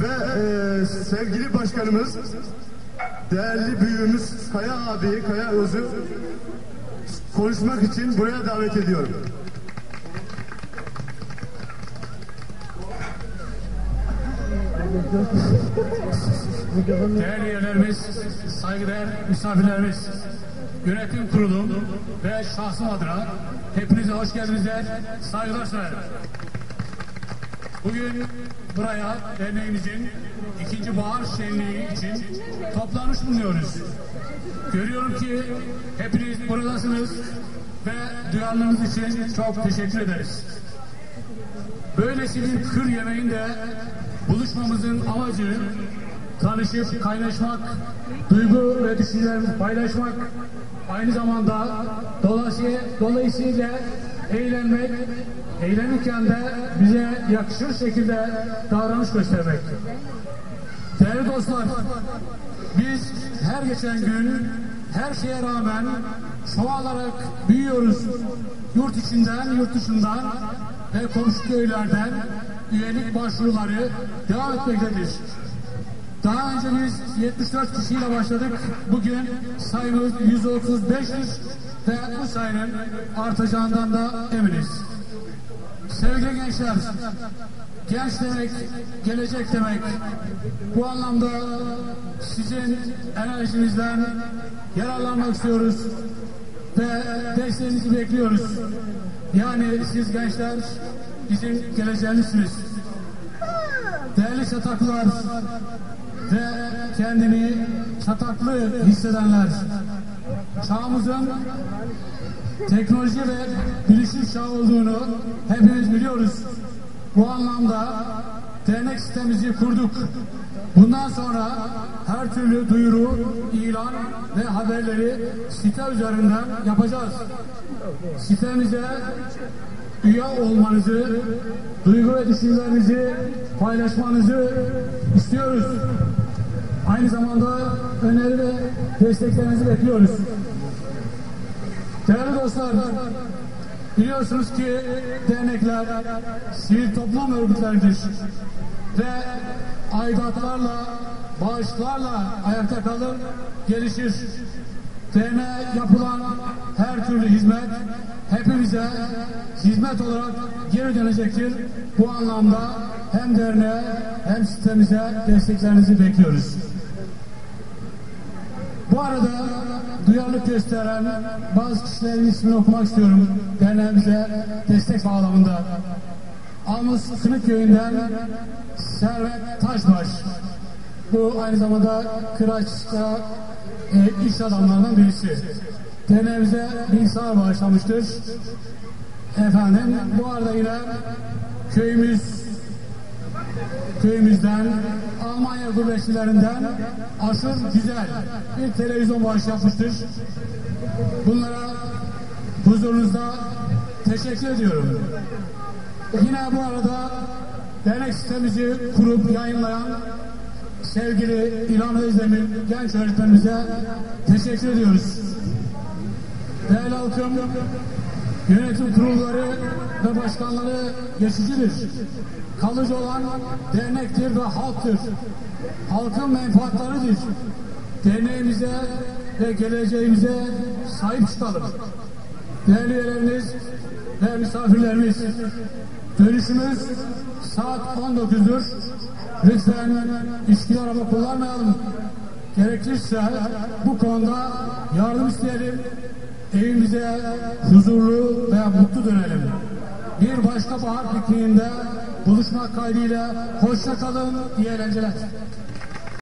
Ve e, sevgili başkanımız, değerli büyüğümüz Kaya abi, Kaya Öz'ü konuşmak için buraya davet ediyorum. Değerli üyelerimiz, saygıdeğer misafirlerimiz, yönetim kurulu ve şahsım adına hepinize hoş geldinizler, saygılar sunarım. Bugün buraya derneğimizin ikinci bahar şenliği için toplanmış bulunuyoruz. Görüyorum ki hepiniz buradasınız ve duyarlılığınız için çok teşekkür ederiz. Böylesi bir kır yemeğinde buluşmamızın amacı tanışıp kaynaşmak, duygu ve düşüncelerimizi paylaşmak, aynı zamanda dolayısıyla eğlenmek, eğlenirken de bize yakışır şekilde davranış göstermek. Değerli dostlar, biz her geçen gün her şeye rağmen çoğalarak büyüyoruz. Yurt içinden, yurt dışından ve komşu köylerden üyelik başvuruları devam etmektedir. Daha önce biz 74 kişiyle başladık. Bugün sayımız 135'tir ve bu sayının artacağından da eminiz. Sevgili gençler, genç demek, gelecek demek. Bu anlamda sizin enerjinizden yararlanmak istiyoruz ve desteğinizi bekliyoruz. Yani siz gençler bizim geleceğimizsiniz. Değerli çataklar ve kendini çataklı hissedenler, çağımızın teknoloji ve bilişim çağı olduğunu hepimiz biliyoruz. Bu anlamda dernek sistemimizi kurduk. Bundan sonra her türlü duyuru, ilan ve haberleri site üzerinden yapacağız. Sitemize üye olmanızı, duygu ve düşüncelerinizi paylaşmanızı istiyoruz. Aynı zamanda öneri ve desteklerinizi bekliyoruz. Değerli dostlar, biliyorsunuz ki dernekler sivil toplum örgütleridir ve aidatlarla, bağışlarla ayakta kalır, gelişir. Derneğe yapılan her türlü hizmet hepimize hizmet olarak geri dönecektir. Bu anlamda hem derneğe hem sitemize desteklerinizi bekliyoruz. Bu arada duyarlılık gösteren bazı kişilerin ismini okumak istiyorum derneğimize destek bağlamında. Almus Kınık Köyü'nden Servet Taşbaş. Bu aynı zamanda Kıraç'ta e, iş adamlarından birisi. Derneğimize bilgisayar bağışlamıştır. Efendim bu arada yine köyümüz köyümüzden Almanya gurbetçilerinden aşır güzel bir televizyon bağış yapmıştır. Bunlara huzurunuzda teşekkür ediyorum. Yine bu arada dernek sistemimizi kurup yayınlayan sevgili İlhan Özdemir genç öğretmenimize teşekkür ediyoruz. Değerli halkım, yönetim kurulları ve başkanları geçicidir. Kalıcı olan dernektir ve halktır. Halkın menfaatleridir. Derneğimize ve geleceğimize sahip çıkalım. Değerli üyelerimiz ve misafirlerimiz, dönüşümüz saat 19'dur. Lütfen içki araba kullanmayalım. Gerekirse bu konuda yardım isteyelim. Evimize huzurlu ve mutlu dönelim. Bir başka bahar pikniğinde buluşmak kaydıyla hoşça kalın, iyi eğlenceler.